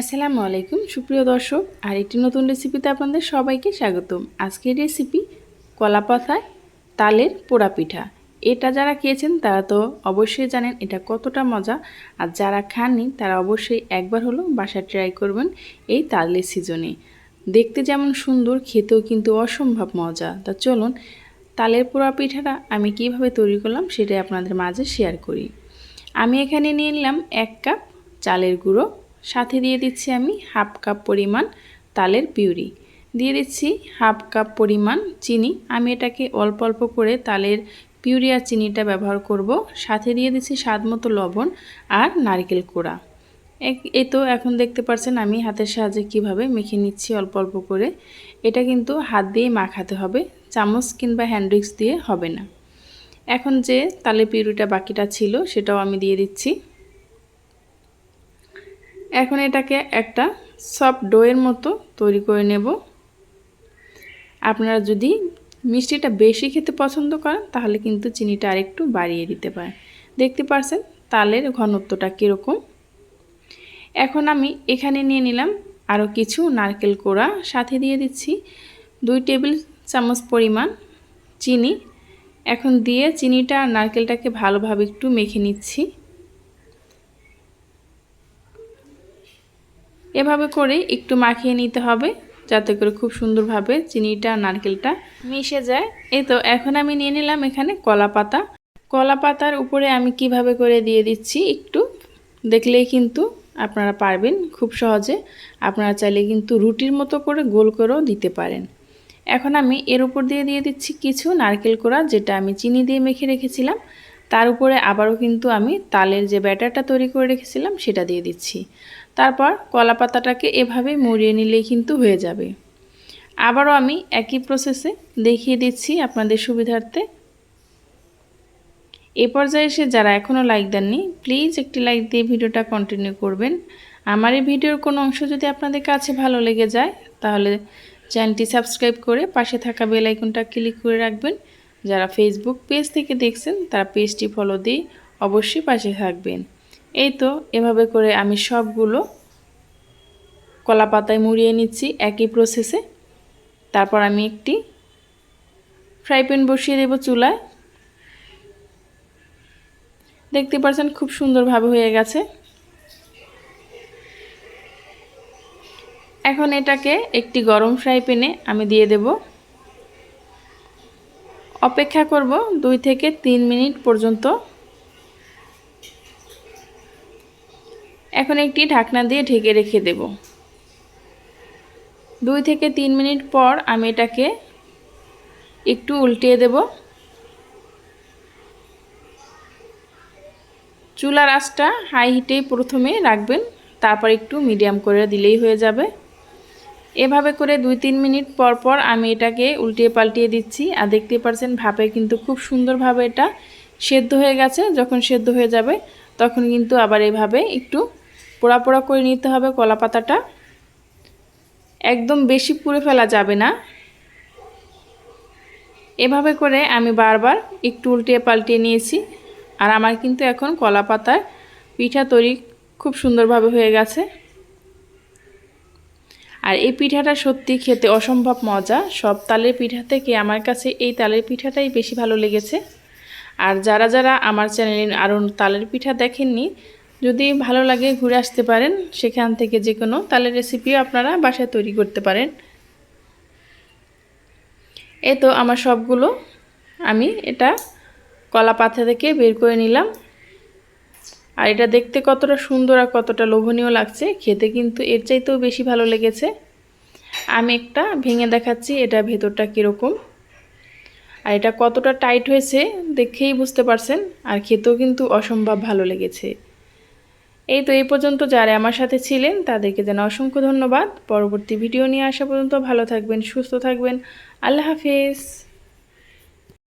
আসসালামু আলাইকুম, সুপ্রিয় দর্শক আর একটি নতুন রেসিপিতে আপনাদের সবাইকে স্বাগতম। আজকের রেসিপি কলা পাতায় তালের পোড়া পিঠা এটা যারা খেয়েছেন তারা তো অবশ্যই জানেন এটা কতটা মজা, আর যারা খাননি তারা অবশ্যই একবার হলো বাসায় ট্রাই করবেন এই তালের সিজনে। দেখতে যেমন সুন্দর, খেতেও কিন্তু অসম্ভব মজা। তা চলুন, তালের পোড়া পিঠাটা আমি কীভাবে তৈরি করলাম সেটাই আপনাদের মাঝে শেয়ার করি। আমি এখানে নিয়ে নিলাম এক কাপ চালের গুঁড়ো সাথে দিয়ে দিচ্ছি আমি হাফ কাপ পরিমাণ তালের পিউরি। দিয়ে দিচ্ছি হাফ কাপ পরিমাণ চিনি। আমি এটাকে অল্প অল্প করে তালের পিউরি আর চিনিটা ব্যবহার করব। সাথে দিয়ে দিচ্ছি স্বাদ মতো লবণ আর নারকেল কোড়া। এই তো এখন দেখতে পাচ্ছেন আমি হাতের সাহায্যে কীভাবে মেখে নিচ্ছি অল্প অল্প করে। এটা কিন্তু হাত দিয়ে মাখাতে হবে, চামচ কিংবা হ্যান্ডউইক্স দিয়ে হবে না। এখন যে তালে পিউরিটা বাকিটা ছিল সেটাও আমি দিয়ে দিচ্ছি। এখন এটাকে একটা সফট ডোয়ের মতো তৈরি করে নেব। আপনারা যদি মিষ্টিটা বেশি খেতে পছন্দ করেন, তাহলে কিন্তু চিনিটা আরেকটু বাড়িয়ে দিতে পারেন। দেখতে পারছেন তালের ঘনত্বটা কীরকম। এখন আমি এখানে নিয়ে নিলাম আরও কিছু নারকেল কোড়া, সাথে দিয়ে দিচ্ছি দুই টেবিল চামচ পরিমাণ চিনি। এখন দিয়ে চিনিটা আর নারকেলটাকে ভালোভাবে একটু মেখে নিচ্ছি। এভাবে করে একটু মাখিয়ে নিতে হবে, যাতে করে খুব সুন্দরভাবে চিনিটা, নারকেলটা মিশে যায়। এই তো, এখন আমি নিয়ে নিলাম এখানে কলা পাতা। কলা পাতার উপরে আমি কীভাবে করে দিয়ে দিচ্ছি একটু দেখলেই কিন্তু আপনারা পারবেন খুব সহজে। আপনারা চাইলে কিন্তু রুটির মতো করে গোল করেও দিতে পারেন। এখন আমি এর উপর দিয়ে দিয়ে দিচ্ছি কিছু নারকেল কোড়া, যেটা আমি চিনি দিয়ে মেখে রেখেছিলাম। তার উপরে আবারও কিন্তু আমি তালের যে ব্যাটারটা তৈরি করে রেখেছিলাম, সেটা দিয়ে দিচ্ছি। তারপর কলা পাতাটাকে এভাবে মুড়িয়ে নিলেই কিন্তু হয়ে যাবে। আবারও আমি একই প্রসেসে দেখিয়ে দিচ্ছি আপনাদের সুবিধার্থে। এ পর্যায়ে এসে যারা এখনও লাইক দেননি প্লিজ একটি লাইক দিয়ে ভিডিওটা কন্টিনিউ করবেন। আমার এই ভিডিওর কোনো অংশ যদি আপনাদের কাছে ভালো লেগে যায়, তাহলে চ্যানেলটি সাবস্ক্রাইব করে পাশে থাকা বেল আইকনটা ক্লিক করে রাখবেন। যারা ফেসবুক পেজ থেকে দেখছেন, তারা পেজটি ফলো দিয়ে অবশ্যই পাশে থাকবেন। এই তো এভাবে করে আমি সবগুলো কলা পাতায় মুড়িয়ে নিচ্ছি একই প্রসেসে তারপর আমি একটি ফ্রাই প্যান বসিয়ে দেব চুলায়। দেখতে পাচ্ছেন খুব সুন্দরভাবে হয়ে গেছে। এখন এটাকে একটি গরম ফ্রাই প্যানে আমি দিয়ে দেব। অপেক্ষা করব দুই থেকে তিন মিনিট পর্যন্ত। এখন একটি ঢাকনা দিয়ে ঢেকে রেখে দেব। দুই থেকে তিন মিনিট পর আমি এটাকে একটু উল্টিয়ে দেব। চুলার আঁচটা হাই হিটেই প্রথমে রাখবেন, তারপর একটু মিডিয়াম করে দিলেই হয়ে যাবে। এভাবে করে দুই তিন মিনিট পর পর আমি এটাকে উল্টিয়ে পাল্টিয়ে দিচ্ছি। আর দেখতে পাচ্ছেন ভাপে কিন্তু খুব সুন্দরভাবে এটা সেদ্ধ হয়ে গেছে। যখন সেদ্ধ হয়ে যাবে, তখন কিন্তু আবার এভাবে একটু পোড়া পোড়া করে নিতে হবে কলা পাতাটা একদম বেশি পুড়ে ফেলা যাবে না। এভাবে করে আমি বারবার একটু উল্টিয়ে পাল্টিয়ে নিয়েছি। আর আমার কিন্তু এখন কলা পাতার পিঠা তৈরি খুব সুন্দরভাবে হয়ে গেছে। আর এই পিঠাটা সত্যি খেতে অসম্ভব মজা। সব তালের পিঠা থেকে আমার কাছে এই তালের পিঠাটাই বেশি ভালো লেগেছে। আর যারা যারা আমার চ্যানেলে আরও তালের পিঠা দেখেননি যদি ভালো লাগে ঘুরে আসতে পারেন সেখান থেকে যে কোনো তালের রেসিপিও আপনারা বাসায় তৈরি করতে পারেন। এ তো আমার সবগুলো। আমি এটা কলা পাতা থেকে বের করে নিলাম। আর এটা দেখতে কতটা সুন্দর আর কতটা লোভনীয় লাগছে, খেতে কিন্তু এর চাইতেও বেশি ভালো লেগেছে। আমি একটা ভেঙে দেখাচ্ছি, এটা ভেতরটা কীরকম। আর এটা কতটা টাইট হয়েছে দেখেই বুঝতে পারছেন, আর খেতেও কিন্তু অসম্ভব ভালো লেগেছে। এই তো এই পর্যন্ত যারা আমার সাথে ছিলেন, তাদেরকে যেন অসংখ্য ধন্যবাদ। পরবর্তী ভিডিও নিয়ে আসা পর্যন্ত ভালো থাকবেন, সুস্থ থাকবেন। আল্লাহ হাফিজ।